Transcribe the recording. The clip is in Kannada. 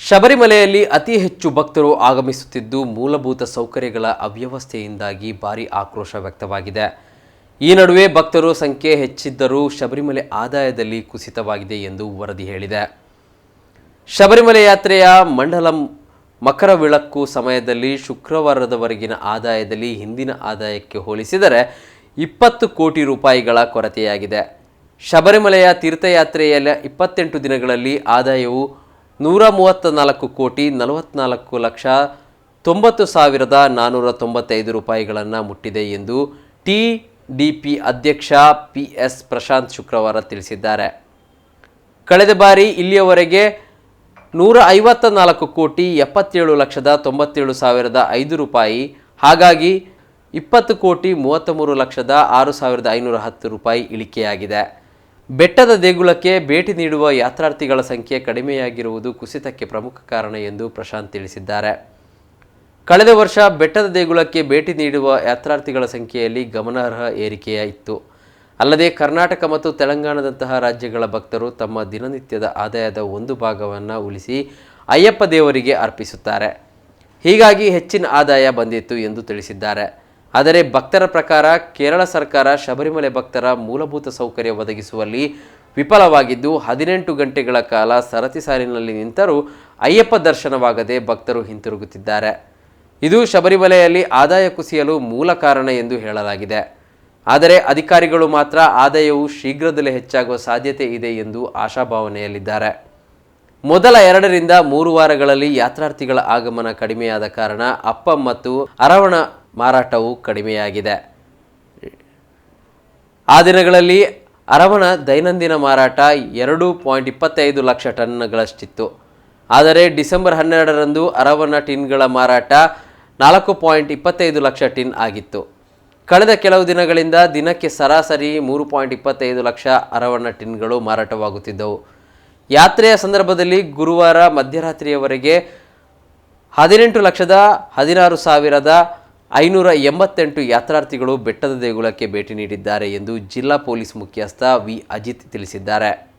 ಶಬರಿಮಲೆಯಲ್ಲಿ ಅತಿ ಹೆಚ್ಚು ಭಕ್ತರು ಆಗಮಿಸುತ್ತಿದ್ದು ಮೂಲಭೂತ ಸೌಕರ್ಯಗಳ ಅವ್ಯವಸ್ಥೆಯಿಂದಾಗಿ ಭಾರಿ ಆಕ್ರೋಶ ವ್ಯಕ್ತವಾಗಿದೆ. ಈ ನಡುವೆ ಭಕ್ತರು ಸಂಖ್ಯೆ ಹೆಚ್ಚಿದ್ದರೂ ಶಬರಿಮಲೆ ಆದಾಯದಲ್ಲಿ ಕುಸಿತವಾಗಿದೆ ಎಂದು ವರದಿ ಹೇಳಿದೆ. ಶಬರಿಮಲೆ ಯಾತ್ರೆಯ ಮಂಡಲಂ ಮಕರ ವಿಳಕ್ಕು ಸಮಯದಲ್ಲಿ ಶುಕ್ರವಾರದವರೆಗಿನ ಆದಾಯದಲ್ಲಿ ಹಿಂದಿನ ಆದಾಯಕ್ಕೆ ಹೋಲಿಸಿದರೆ ಇಪ್ಪತ್ತು ಕೋಟಿ ರೂಪಾಯಿಗಳ ಕೊರತೆಯಾಗಿದೆ. ಶಬರಿಮಲೆಯ ತೀರ್ಥಯಾತ್ರೆಯ ಇಪ್ಪತ್ತೆಂಟು ದಿನಗಳಲ್ಲಿ ಆದಾಯವು ನೂರ ಮೂವತ್ತ ನಾಲ್ಕು ಕೋಟಿ ನಲವತ್ನಾಲ್ಕು ಲಕ್ಷ ತೊಂಬತ್ತು ಸಾವಿರದ ನಾನ್ನೂರ ತೊಂಬತ್ತೈದು ರೂಪಾಯಿಗಳನ್ನು ಮುಟ್ಟಿದೆ ಎಂದು ಟಿ ಡಿ ಪಿ ಅಧ್ಯಕ್ಷ ಪಿ ಎಸ್ ಪ್ರಶಾಂತ್ ಶುಕ್ರವಾರ ತಿಳಿಸಿದ್ದಾರೆ. ಕಳೆದ ಬಾರಿ ಇಲ್ಲಿಯವರೆಗೆ ನೂರ ಐವತ್ತ ನಾಲ್ಕು ಕೋಟಿ ಎಪ್ಪತ್ತೇಳು ಲಕ್ಷದ ತೊಂಬತ್ತೇಳು ಸಾವಿರದ ಐದು ರೂಪಾಯಿ, ಹಾಗಾಗಿ ಇಪ್ಪತ್ತು ಕೋಟಿ ಮೂವತ್ತ ಮೂರು ಲಕ್ಷದ ಆರು ಸಾವಿರದ ಐನೂರ ಹತ್ತು ರೂಪಾಯಿ ಇಳಿಕೆಯಾಗಿದೆ. ಬೆಟ್ಟದ ದೇಗುಲಕ್ಕೆ ಭೇಟಿ ನೀಡುವ ಯಾತ್ರಾರ್ಥಿಗಳ ಸಂಖ್ಯೆ ಕಡಿಮೆಯಾಗಿರುವುದು ಕುಸಿತಕ್ಕೆ ಪ್ರಮುಖ ಕಾರಣ ಎಂದು ಪ್ರಶಾಂತ್ ತಿಳಿಸಿದ್ದಾರೆ. ಕಳೆದ ವರ್ಷ ಬೆಟ್ಟದ ದೇಗುಲಕ್ಕೆ ಭೇಟಿ ನೀಡುವ ಯಾತ್ರಾರ್ಥಿಗಳ ಸಂಖ್ಯೆಯಲ್ಲಿ ಗಮನಾರ್ಹ ಏರಿಕೆಯ ಇತ್ತು ಅಲ್ಲದೆ ಕರ್ನಾಟಕ ಮತ್ತು ತೆಲಂಗಾಣದಂತಹ ರಾಜ್ಯಗಳ ಭಕ್ತರು ತಮ್ಮ ದಿನನಿತ್ಯದ ಆದಾಯದ ಒಂದು ಭಾಗವನ್ನು ಉಳಿಸಿ ಅಯ್ಯಪ್ಪ ದೇವರಿಗೆ ಅರ್ಪಿಸುತ್ತಾರೆ. ಹೀಗಾಗಿ ಹೆಚ್ಚಿನ ಆದಾಯ ಬಂದಿತ್ತು ಎಂದು ತಿಳಿಸಿದ್ದಾರೆ. ಆದರೆ ಭಕ್ತರ ಪ್ರಕಾರ ಕೇರಳ ಸರ್ಕಾರ ಶಬರಿಮಲೆ ಭಕ್ತರ ಮೂಲಭೂತ ಸೌಕರ್ಯ ಒದಗಿಸುವಲ್ಲಿ ವಿಫಲವಾಗಿದ್ದು, ಹದಿನೆಂಟು ಗಂಟೆಗಳ ಕಾಲ ಸರತಿ ಸಾಲಿನಲ್ಲಿ ನಿಂತರೂ ಅಯ್ಯಪ್ಪ ದರ್ಶನವಾಗದೆ ಭಕ್ತರು ಹಿಂತಿರುಗುತ್ತಿದ್ದಾರೆ. ಇದು ಶಬರಿಮಲೆಯಲ್ಲಿ ಆದಾಯ ಕುಸಿಯಲು ಮೂಲ ಕಾರಣ ಎಂದು ಹೇಳಲಾಗಿದೆ. ಆದರೆ ಅಧಿಕಾರಿಗಳು ಮಾತ್ರ ಆದಾಯವು ಶೀಘ್ರದಲ್ಲೇ ಹೆಚ್ಚಾಗುವ ಸಾಧ್ಯತೆ ಇದೆ ಎಂದು ಆಶಾಭಾವನೆಯಲ್ಲಿದ್ದಾರೆ. ಮೊದಲ ಎರಡರಿಂದ ಮೂರು ವಾರಗಳಲ್ಲಿ ಯಾತ್ರಾರ್ಥಿಗಳ ಆಗಮನ ಕಡಿಮೆಯಾದ ಕಾರಣ ಅಪ್ಪ ಮತ್ತು ಅರವಣ ಮಾರಾಟವು ಕಡಿಮೆಯಾಗಿದೆ. ಆ ದಿನಗಳಲ್ಲಿ ಅರವಣ ದೈನಂದಿನ ಮಾರಾಟ ಎರಡು ಪಾಯಿಂಟ್ ಇಪ್ಪತ್ತೈದು ಲಕ್ಷ ಟನ್ಗಳಷ್ಟಿತ್ತು. ಆದರೆ ಡಿಸೆಂಬರ್ ಹನ್ನೆರಡರಂದು ಅರವಣ ಟಿನ್ಗಳ ಮಾರಾಟ ನಾಲ್ಕು ಪಾಯಿಂಟ್ ಇಪ್ಪತ್ತೈದು ಲಕ್ಷ ಟಿನ್ ಆಗಿತ್ತು. ಕಳೆದ ಕೆಲವು ದಿನಗಳಿಂದ ದಿನಕ್ಕೆ ಸರಾಸರಿ ಮೂರು ಪಾಯಿಂಟ್ ಇಪ್ಪತ್ತೈದು ಲಕ್ಷ ಅರವಣ ಟಿನ್ಗಳು ಮಾರಾಟವಾಗುತ್ತಿದ್ದವು. ಯಾತ್ರೆಯ ಸಂದರ್ಭದಲ್ಲಿ ಗುರುವಾರ ಮಧ್ಯರಾತ್ರಿಯವರೆಗೆ ಹದಿನೆಂಟು ಲಕ್ಷದ ಹದಿನಾರು ಸಾವಿರದ ಐನೂರ ಎಂಬತ್ತೆಂಟು ಯಾತ್ರಾರ್ಥಿಗಳು ಬೆಟ್ಟದ ದೇಗುಲಕ್ಕೆ ಭೇಟಿ ನೀಡಿದ್ದಾರೆ ಎಂದು ಜಿಲ್ಲಾ ಪೊಲೀಸ್ ಮುಖ್ಯಸ್ಥ ವಿ. ಅಜಿತ್ ತಿಳಿಸಿದ್ದಾರೆ.